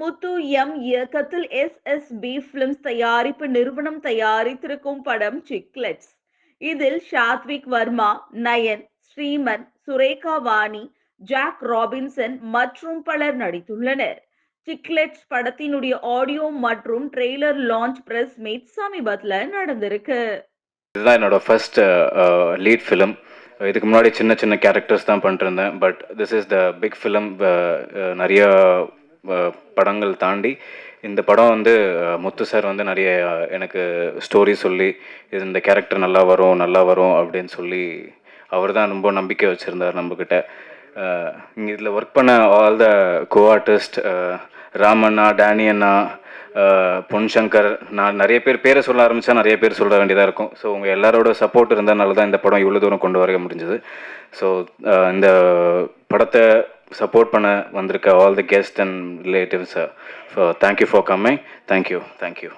முத்து M இயக்கத்தில் S S B films தயாரிப்பு நிறுவனம் தயாரித்திருக்கும் படம் சிக்லெட்ஸ் இதில் ஷாத்விக் வர்மா நயன் ஸ்ரீமன் சுரேகா வாணி ஜாக் ராபின்சன் மற்றும் பலர் நடித்துள்ளனர். சிக்லெட்ஸ் படத்தினுடைய ஆடியோ மற்றும் ட்ரெய்லர் லான்ச் பிரஸ் மீட் சமீபத்தில் நடந்திருக்கு. இதுதான் என்னோட ஃபர்ஸ்ட் லீட் ஃபிலிம் இதுக்கு முன்னாடி சின்ன சின்ன கேரக்டர்ஸ் தான் பண்ணிட்டு இருந்தேன் but this is the big film நிறைய படங்கள் தாண்டி இந்த படம் வந்து முத்து சார் வந்து நிறைய எனக்கு ஸ்டோரி சொல்லி இது இந்த கேரக்டர் நல்லா வரும் நல்லா வரும் அப்படின்னு சொல்லி அவர் தான் ரொம்ப நம்பிக்கை வச்சுருந்தார் நம்மக்கிட்ட இங்கே இதில் ஒர்க் பண்ண all the co artist Ramanna Danny அண்ணா பொன் சங்கர் நான் நிறைய பேர் பேரை சொல்ல ஆரம்பித்தா நிறைய பேர் சொல்ல வேண்டியதாக இருக்கும். ஸோ உங்கள் எல்லாரோட சப்போர்ட் இருந்தனால தான் இந்த படம் இவ்வளோ தூரம் கொண்டு வர முடிஞ்சது. ஸோ இந்த படத்தை சப்போர்ட் பண்ண வந்திருக்க all the guest and relatives so thank you for coming thank you thank you